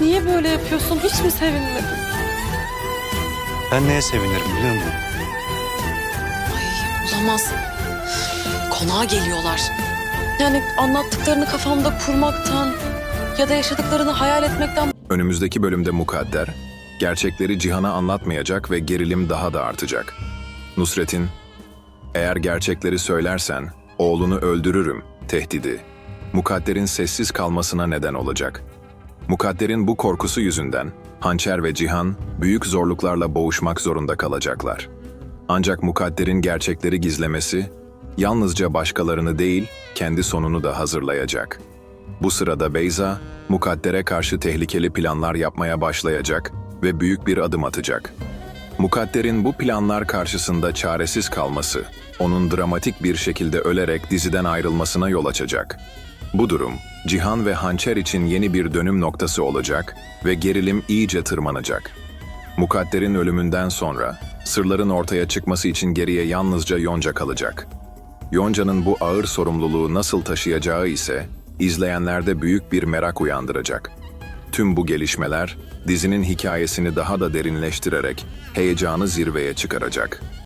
niye böyle yapıyorsun? Hiç mi sevinmedin? Ben neye sevinirim biliyor musun? Ay olamaz. Konağa geliyorlar. Yani anlattıklarını kafamda kurmaktan ya da yaşadıklarını hayal etmekten Önümüzdeki bölümde Mukadder, gerçekleri Cihan'a anlatmayacak ve gerilim daha da artacak. Nusret'in, eğer gerçekleri söylersen oğlunu öldürürüm tehdidi, Mukadder'in sessiz kalmasına neden olacak. Mukadder'in bu korkusu yüzünden Hançer ve Cihan büyük zorluklarla boğuşmak zorunda kalacaklar. Ancak Mukadder'in gerçekleri gizlemesi, yalnızca başkalarını değil, kendi sonunu da hazırlayacak. Bu sırada Beyza, Mukadder'e karşı tehlikeli planlar yapmaya başlayacak ve büyük bir adım atacak. Mukadder'in bu planlar karşısında çaresiz kalması, onun dramatik bir şekilde ölerek diziden ayrılmasına yol açacak. Bu durum, Cihan ve Hançer için yeni bir dönüm noktası olacak ve gerilim iyice tırmanacak. Mukadder'in ölümünden sonra, sırların ortaya çıkması için geriye yalnızca Yonca kalacak. Yonca'nın bu ağır sorumluluğu nasıl taşıyacağı ise izleyenlerde büyük bir merak uyandıracak. Tüm bu gelişmeler dizinin hikayesini daha da derinleştirerek heyecanı zirveye çıkaracak.